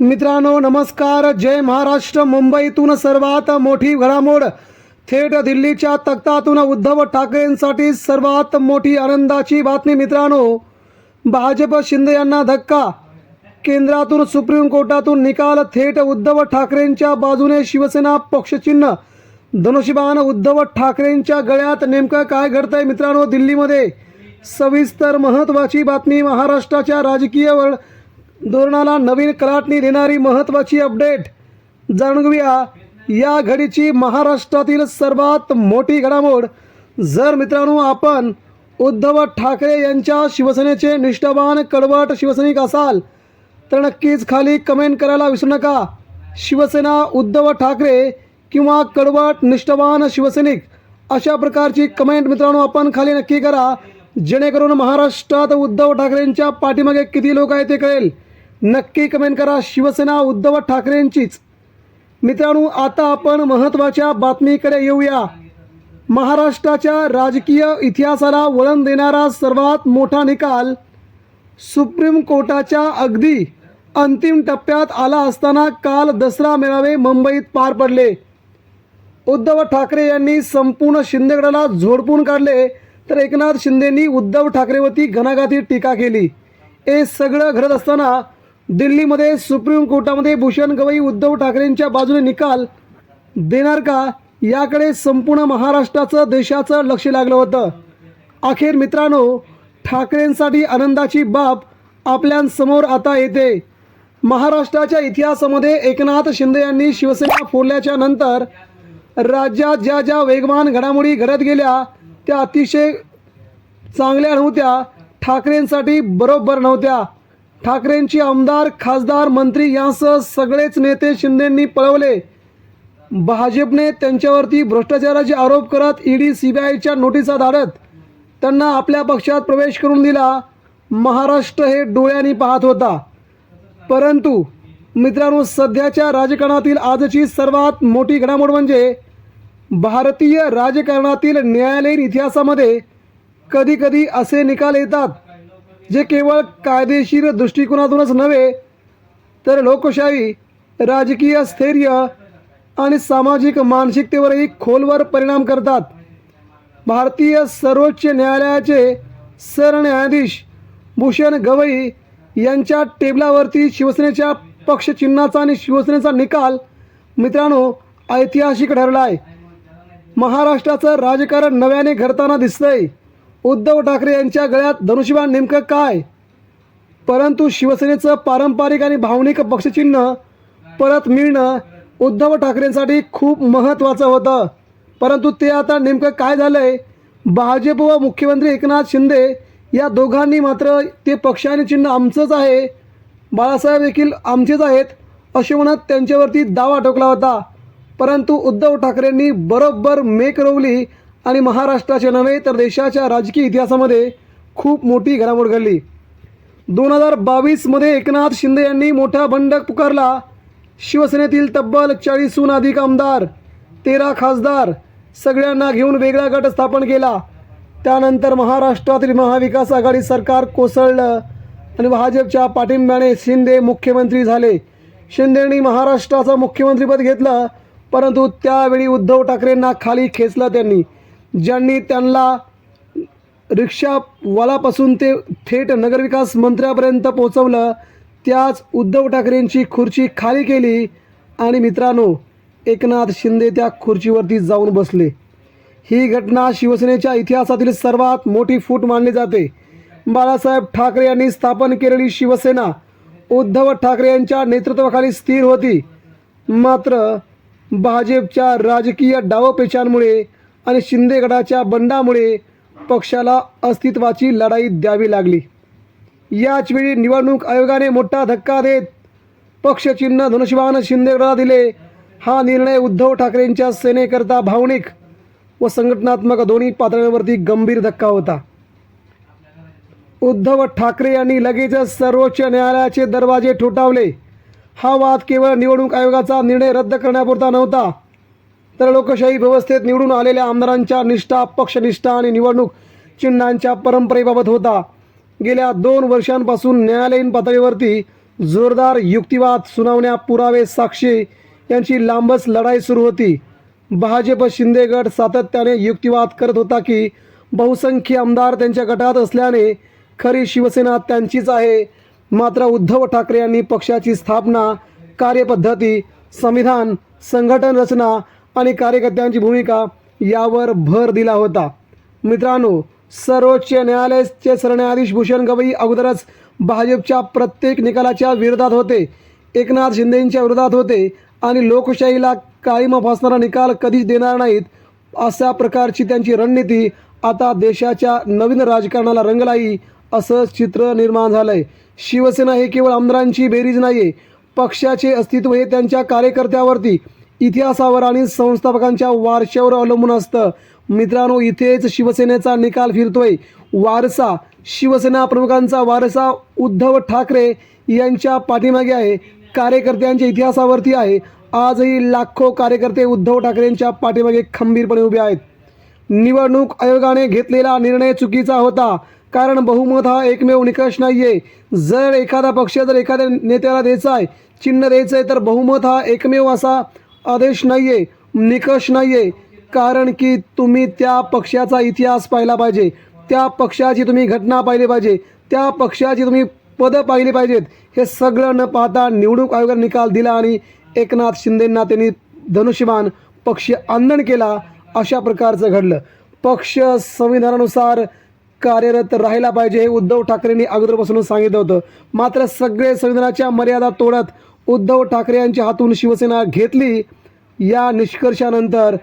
मित्रांनो नमस्कार. जय महाराष्ट्र. मुंबईतून सर्वात मोठी घडामोड थेट दिल्लीच्या तख्तातून उद्धव ठाकरेंसाठी सर्वात मोठी आनंदाची बातमी मित्रांनो. भाजप शिंदे यांना धक्का. केंद्रातून सुप्रीम कोर्टातून निकाल थेट उद्धव ठाकरेंच्या बाजूने शिवसेना पक्षचिन्ह. धनुष्यबाण उद्धव ठाकरेंच्या गळ्यात नेमकं काय घडतंय मित्रांनो दिल्लीमध्ये? सविस्तर महत्त्वाची बातमी महाराष्ट्राच्या राजकीय वळ धोरणाला नवीन कलाटणी देणारी महत्त्वाची अपडेट. जाणून घेऊया या घडीची महाराष्ट्रातील सर्वात मोठी घडामोड. जर मित्रांनो आपण उद्धव ठाकरे यांच्या शिवसेनेचे निष्ठावान कडवट शिवसैनिक असाल तर नक्कीच खाली कमेंट करायला विसरू नका. शिवसेना उद्धव ठाकरे किंवा कडवट निष्ठावान शिवसैनिक अशा प्रकारची कमेंट मित्रांनो आपण खाली नक्की करा. जेणेकरून महाराष्ट्रात उद्धव ठाकरेंच्या पाठीमागे किती लोक आहेत ते कळेल. नक्की कमेंट करा. शिवसेना उद्धव ठाकरेंचीच. मित्रांनो आता आपण महत्त्वाच्या बातमीकडे येऊया. महाराष्ट्राच्या राजकीय इतिहासाला वळण देणारा सर्वात मोठा निकाल सुप्रीम कोर्टाच्या अगदी अंतिम टप्प्यात आला असताना काल दसरा मेळावे मुंबईत पार पडले. उद्धव ठाकरे यांनी संपूर्ण शिंदेगडाला झोडपून काढले तर एकनाथ शिंदेंनी उद्धव ठाकरेवरती घणाघाती टीका केली. हे सगळं घडत असताना दिल्लीमध्ये सुप्रीम कोर्टामध्ये भूषण गवई उद्धव ठाकरेंच्या बाजूने निकाल देणार का? याकडे संपूर्ण महाराष्ट्राचं देशाचं लक्ष लागलं होतं. अखेर मित्रांनो ठाकरेंसाठी आनंदाची बाब आपल्यासमोर आता येते. महाराष्ट्राच्या इतिहासामध्ये एकनाथ शिंदे यांनी शिवसेना फोडल्याच्या नंतर राज्यात ज्या ज्या वेगवान घडामोडी घडत गेल्या त्या अतिशय चांगल्या नव्हत्या. ठाकरेंसाठी बरोबर नव्हत्या. ठाकरेंची आमदार खासदार मंत्री यांसह सगळेच नेते शिंदेंनी पळवले. भाजपने त्यांच्यावरती भ्रष्टाचाराचे आरोप करत ईडी सी बी आयच्या नोटिसा धाडत त्यांना आपल्या पक्षात प्रवेश करून दिला. महाराष्ट्र हे डोळ्यांनी पाहत होता. परंतु मित्रांनो सध्याच्या राजकारणातील आजची सर्वात मोठी घडामोड म्हणजे भारतीय राजकारणातील न्यायालयीन इतिहासामध्ये कधीकधी असे निकाल येतात जे केवळ कायदेशीर दृष्टिकोनातूनच नव्हे तर लोकशाही राजकीय स्थैर्य आणि सामाजिक मानसिकतेवरही खोलवर परिणाम करतात. भारतीय सर्वोच्च न्यायालयाचे सरन्यायाधीश भूषण गवई यांच्या टेबलावरती शिवसेनेच्या पक्षचिन्हाचा आणि शिवसेनेचा निकाल मित्रांनो ऐतिहासिक ठरला आहे महाराष्ट्राचं राजकारण नव्याने घडताना दिसतंय. उद्धव ठाकरे यांच्या गळ्यात धनुष्यबाण नेमकं काय? परंतु शिवसेनेचं पारंपरिक आणि भावनिक पक्षचिन्ह परत मिळणं उद्धव ठाकरेंसाठी खूप महत्त्वाचं होतं. परंतु ते आता नेमकं काय झालं आहे भाजप व मुख्यमंत्री एकनाथ शिंदे या दोघांनी मात्र ते पक्ष आणि चिन्ह आमचंच आहे. बाळासाहेब देखील आमचेच आहेत असे म्हणत त्यांच्यावरती दावा ठोकला होता. परंतु उद्धव ठाकरेंनी बरोबर मेक रोवली आणि महाराष्ट्राचे नव्हे तर देशाच्या राजकीय इतिहासामध्ये खूप मोठी घडामोड घडली. दोन हजार बावीसमध्ये एकनाथ शिंदे यांनी मोठा बंड पुकारला. शिवसेनेतील तब्बल चाळीसहून अधिक आमदार तेरा खासदार सगळ्यांना घेऊन वेगळा गट स्थापन केला. त्यानंतर महाराष्ट्रातील महाविकास आघाडी सरकार कोसळलं आणि भाजपच्या पाठिंब्याने शिंदे मुख्यमंत्री झाले. शिंदेंनी महाराष्ट्राचं मुख्यमंत्रीपद घेतलं परंतु त्यावेळी उद्धव ठाकरेंना खाली खेचलं त्यांनी. ज्यांनी त्यांना रिक्षावालापासून ते थेट नगरविकास मंत्र्यापर्यंत पोहोचवलं त्याच उद्धव ठाकरेंची खुर्ची खाली केली आणि मित्रांनो एकनाथ शिंदे त्या खुर्चीवरती जाऊन बसले. ही घटना शिवसेनेच्या इतिहासातील सर्वात मोठी फूट मानली जाते. बाळासाहेब ठाकरे यांनी स्थापन केलेली शिवसेना उद्धव ठाकरे यांच्या नेतृत्वाखाली स्थिर होती. मात्र भाजपच्या राजकीय डावपेचांमुळे आणि शिंदे गटाच्या बंडामुळे पक्षाला अस्तित्वाची लढाई द्यावी लागली. याचवेळी निवडणूक आयोगाने मोठा धक्का देत पक्षचिन्ह धनुष्यबाण शिंदेगडाला दिले. हा निर्णय उद्धव ठाकरेंच्या सेनेकरता भावनिक व संघटनात्मक दोन्ही पातळ्यांवरती गंभीर धक्का होता. उद्धव ठाकरे यांनी लगेचच सर्वोच्च न्यायालयाचे दरवाजे ठोठावले. हा वाद केवळ निवडणूक आयोगाचा निर्णय रद्द करण्यापुरता नव्हता. तर लोकशाही व्यवस्थेत निवडून आलेल्या आमदारांच्या निष्ठा पक्षनिष्ठा आणि निवडणूक चिन्हांच्या परंपरेबाबत होता. गेल्या दोन वर्षांपासून न्यायालयीन पातळीवरती जोरदार युक्तिवाद सुनावण्या पुरावे साक्षी यांची लांबच लढाई सुरू होती. भाजप शिंदे गट सातत्याने युक्तिवाद करत होता की बहुसंख्य आमदार त्यांच्या गटात असल्याने खरी शिवसेना त्यांचीच आहे. मात्र उद्धव ठाकरे यांनी पक्षाची स्थापना कार्यपद्धती संविधान संघटन रचना आणि कार्यकर्त्यांची भूमिका यावर भर दिला होता. मित्रांनो सर्वोच्च न्यायालयाचे सरन्यायाधीश भूषण गवई अगोदरच भाजपच्या प्रत्येक निकालाच्या विरोधात होते. एकनाथ शिंदेंच्या विरोधात होते आणि लोकशाहीला काळीमा फासणारा निकाल कधीच देणार नाहीत अशा प्रकारची त्यांची रणनीती आता देशाच्या नवीन राजकारणाला रंगलाई असं चित्र निर्माण झालंय. शिवसेना हे केवळ आमदारांची बेरीज नाही आहे पक्षाचे अस्तित्व हे त्यांच्या कार्यकर्त्यावरती इतिहासावर आणि संस्थापकांच्या वारशावर अवलंबून असतं. मित्रांनो इथेच शिवसेनेचा निकाल फिरतोय. वारसा शिवसेना प्रमुखांचा वारसा उद्धव ठाकरे यांच्या पाठीमागे आहे. कार्यकर्त्यांच्या इतिहासावरती आहे. आजही लाखो कार्यकर्ते उद्धव ठाकरेंच्या पाठीमागे खंबीरपणे उभे आहेत. निवडणूक आयोगाने घेतलेला निर्णय चुकीचा होता. कारण बहुमत हा एकमेव निकष नाही आहे जर एखादा पक्ष जर एखाद्या नेत्याला द्यायचा आहे चिन्ह द्यायचं आहे तर बहुमत हा एकमेव असा आदेश नाही आहे निकष नाही आहे कारण की तुम्ही त्या पक्षाचा इतिहास पाहिला पाहिजे. त्या पक्षाची तुम्ही घटना पाहिली पाहिजे. त्या पक्षाची तुम्ही पदं पाहिली पाहिजेत. हे सगळं न पाहता निवडणूक आयोगाने निकाल दिला आणि एकनाथ शिंदेंना त्यांनी धनुष्यबाण पक्ष आंदण केला. अशा प्रकारचं घडलं. पक्ष संविधानानुसार कार्यरत राहायला पाहिजे हे उद्धव ठाकरेंनी अगोदरपासून सांगितलं होतं. मात्र सगळे संविधानाच्या मर्यादा तोडत उद्धव ठाकरे यांच्या हातून शिवसेना घेतली. या निष्कर्षानंतर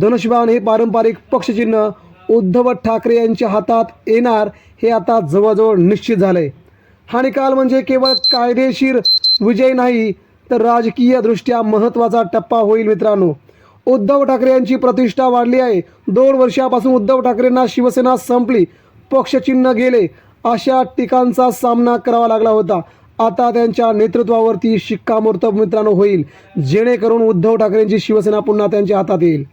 धनुष्यबाण हे पारंपरिक पक्षचिन्ह उद्धव ठाकरे यांच्या हातात येणार हे आता जवळजवळ निश्चित झाले हा निकाल म्हणजे केवळ कायदेशीर विजय नाही तर राजकीयदृष्ट्या महत्त्वाचा टप्पा होईल मित्रांनो. उद्धव ठाकरे यांची प्रतिष्ठा वाढली आहे. दोन वर्षापासून उद्धव ठाकरेंना शिवसेना संपली पक्षचिन्ह गेले अशा टीकांचा सामना करावा लागला होता. आता त्यांच्या नेतृत्वावरती शिक्कामोर्तब मित्रांनो होईल. जेणेकरून उद्धव ठाकरेंची शिवसेना पुन्हा त्यांच्या हातात येईल.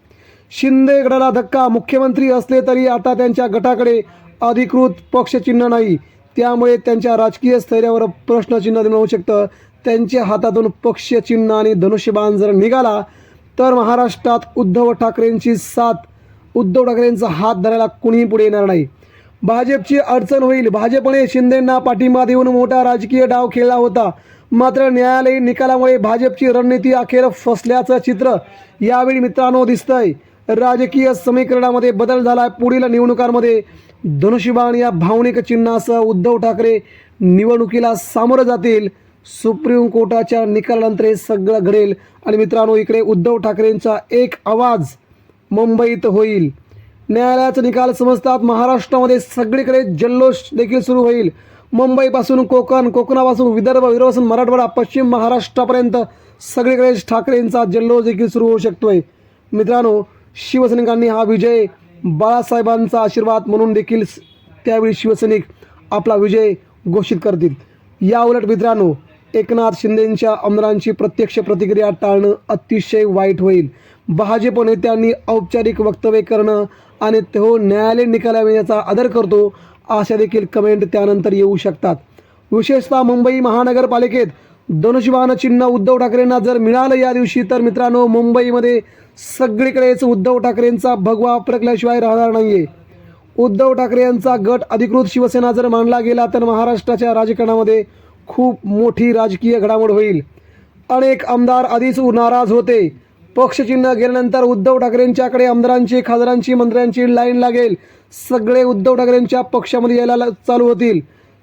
शिंदे गटाला धक्का. मुख्यमंत्री असले तरी आता त्यांच्या गटाकडे अधिकृत पक्षचिन्ह नाही. त्यामुळे त्यांच्या राजकीय स्थैर्यावर प्रश्नचिन्ह होऊ शकतं त्यांच्या हातातून पक्षचिन्ह आणि धनुष्यबाण जर निघाला तर महाराष्ट्रात उद्धव ठाकरेंची साथ उद्धव ठाकरेंचा हात धरायला कुणीही पुढे येणार नाही. भाजपची अडचण होईल. भाजपने शिंदेंना पाठिंबा देऊन मोठा राजकीय डाव खेळला होता. मात्र न्यायालयीन निकालामुळे भाजपची रणनीती अखेर फसल्याचं चित्र यावेळी मित्रांनो दिसतंय. राजकीय समीकरणामध्ये बदल झाला. पुढील निवडणुकांमध्ये धनुष्यबाण या भावनिक चिन्हासह उद्धव ठाकरे निवडणुकीला सामोरं जातील. सुप्रीम कोर्टाच्या निकालानंतर हे सगळं घडेल. आणि मित्रांनो इकडे उद्धव ठाकरेंचा एक आवाज मुंबईत होईल. न्यायालयाचा निकाल समजतात महाराष्ट्रामध्ये सगळीकडे जल्लोष देखील सुरू होईल. मुंबईपासून कोकण कोकणापासून विदर्भ विदर्भापासून मराठवाडा पश्चिम महाराष्ट्रापर्यंत सगळीकडे ठाकरेंचा जल्लोष देखील सुरू होऊ शकतोय. मित्रांनो शिवसैनिकांनी हा विजय बाळासाहेबांचा आशीर्वाद म्हणून देखील त्यावेळी शिवसैनिक आपला विजय घोषित करतील. या उलट मित्रांनो एकनाथ शिंदेंच्या आमदारांची प्रत्यक्ष प्रतिक्रिया टाळणं अतिशय वाईट होईल. भाजप नेत्यांनी औपचारिक वक्तव्य करणं आणि तो न्यायालयीन निकालाने याचा आदर करतो अशा देखील कमेंट त्यानंतर येऊ शकतात. विशेषतः मुंबई महानगरपालिकेत धनुष्यबाण चिन्ह उद्धव ठाकरेंना जर मिळालं या दिवशी तर मित्रांनो मुंबईमध्ये सगळीकडेच उद्धव ठाकरेंचा भगवा फडकल्याशिवाय राहणार नाहीये. उद्धव ठाकरे यांचा गट अधिकृत शिवसेना जर मानला गेला तर महाराष्ट्राच्या राजकारणामध्ये खूप मोठी राजकीय घडामोड होईल. अनेक आमदार आधीच नाराज होते. पक्षचिन्ह गेल्यानंतर उद्धव ठाकरेंच्याकडे आमदारांची खासदारांची मंत्र्यांची लाईन लागेल. सगळे उद्धव ठाकरेंच्या पक्षामध्ये यायला चालू होतील.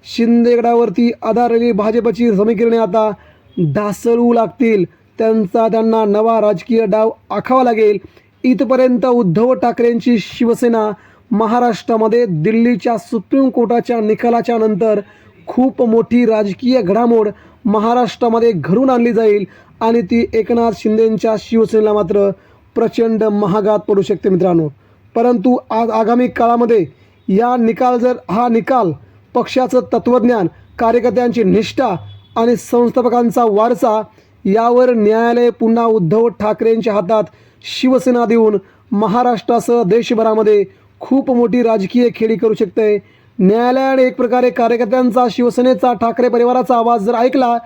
शिंदेगडावरती आधारलेली भाजपची समीकरणे आता ढासळू लागतील. त्यांचा त्यांना नवा राजकीय डाव आखावा लागेल. इथपर्यंत उद्धव ठाकरेंची शिवसेना महाराष्ट्रामध्ये दिल्लीच्या सुप्रीम कोर्टाच्या निकालाच्या नंतर खूप मोठी राजकीय घडामोड महाराष्ट्रामध्ये घडून आणली जाईल. आणि ती एकनाथ शिंदेंच्या शिवसेनेला मात्र प्रचंड महागात पडू शकते मित्रांनो. परंतु आज आगामी काळामध्ये या निकाल जर हा निकाल पक्षाचं तत्त्वज्ञान कार्यकर्त्यांची निष्ठा आणि संस्थापकांचा वारसा यावर न्यायालय पुन्हा उद्धव ठाकरेंच्या हातात शिवसेना देऊन महाराष्ट्रासह देशभरामध्ये खूप मोठी राजकीय खेळी करू शकते. न्यायालयाने एक प्रकारे कार्यकर्त्यांचा शिवसेनेचा ठाकरे परिवाराचा आवाज जर ऐकला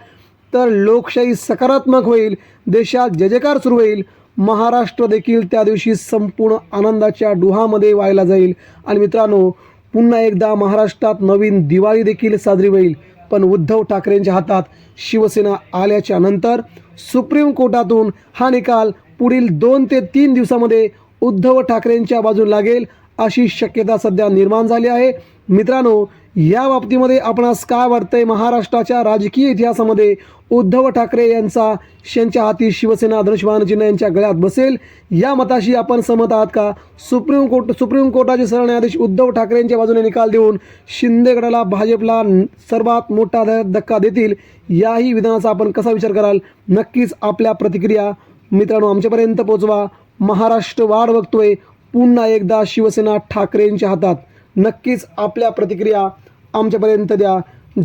तर लोकशाही सकारात्मक होईल देशात जयजयकार सुरू होईल. महाराष्ट्र देखील त्या दिवशी संपूर्ण आनंदाच्या डुहामध्ये व्हायला जाईल. आणि मित्रांनो पुन्हा एकदा महाराष्ट्रात नवीन दिवाळी देखील साजरी होईल. पण उद्धव ठाकरेंच्या हातात शिवसेना आल्याच्यानंतर सुप्रीम कोर्टातून हा निकाल पुढील दोन ते तीन दिवसामध्ये उद्धव ठाकरेंच्या बाजूला लागेल अशी शक्यता सध्या निर्माण झाली आहे. मित्रांनो या बाबतीमध्ये आपणास काय वाटतंय महाराष्ट्राच्या राजकीय इतिहासामध्ये? उद्धव ठाकरे यांचा यांच्या हाती शिवसेना धनुष्यबाण चिन्ह यांच्या गळ्यात बसेल. या मताशी आपण सहमत आहात का? सुप्रीम कोर्ट सुप्रीम कोर्टाचे सरन्यायाधीश उद्धव ठाकरेंच्या बाजूने निकाल देऊन शिंदे गटाला भाजपला सर्वात मोठा धक्का देतील याही विधानाचा आपण कसा विचार कराल? नक्कीच आपल्या प्रतिक्रिया मित्रांनो आमच्यापर्यंत पोचवा महाराष्ट्र वाढ बघतोय. पुन्हा एकदा शिवसेना ठाकरेंच्या हातात. नक्कीच आपल्या प्रतिक्रिया आमच्यापर्यंत द्या.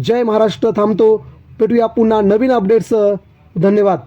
जय महाराष्ट्र थांबतो. भेटूया पुन्हा नवीन अपडेट्ससह धन्यवाद.